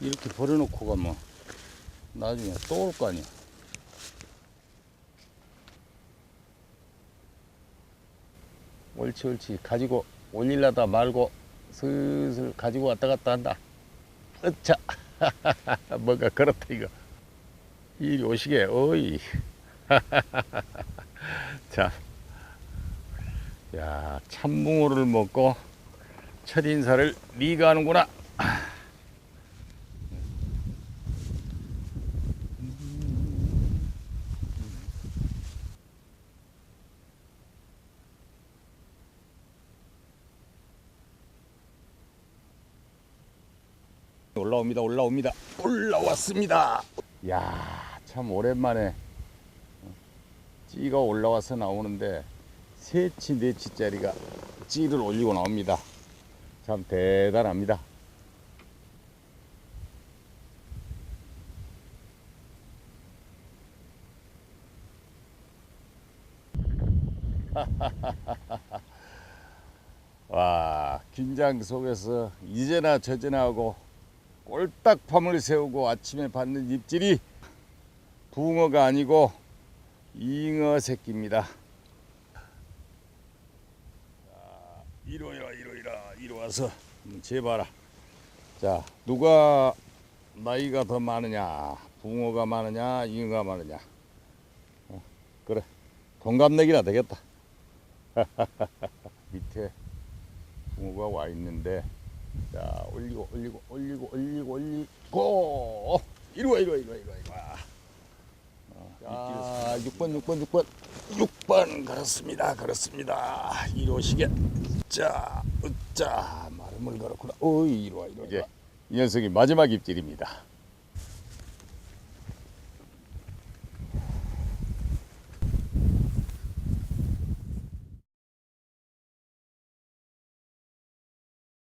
이렇게 버려놓고 가면 나중에 또 올 거 아니야. 옳지 옳지 가지고 올릴라다 말고 슬슬 가지고 왔다 갔다 한다. 으차 뭔가 그렇다 이거. 이리 오시게 어이. 자, 야 참붕어를 먹고 첫 인사를 네가 하는구나. 올라옵니다, 올라옵니다, 올라왔습니다. 야, 참 오랜만에 찌가 올라와서 나오는데 세치 네치짜리가 찌를 올리고 나옵니다. 참 대단합니다. 와 긴장 속에서 이제나 저제나 하고 꼴딱 밤을 세우고 아침에 받는 입질이 붕어가 아니고 잉어 새끼입니다. 이리 와라 이리 와서 재봐라. 자 누가 나이가 더 많으냐 붕어가 많으냐 잉어가 많으냐 어, 그래 동갑내기나 되겠다. 밑에 붕어가 와 있는데 자 올리고 올리고 올리고 올리고 올리고. 이리 와 이리 와 이리 와 이리 와 이리 와. 자 6번 6번 6번. 6번 그렇습니다 그렇습니다. 이리 오시게. 자 으짜 마름을 걸었구나. 어이 이리 와 이리 와. 이제 이 녀석이 마지막 입질입니다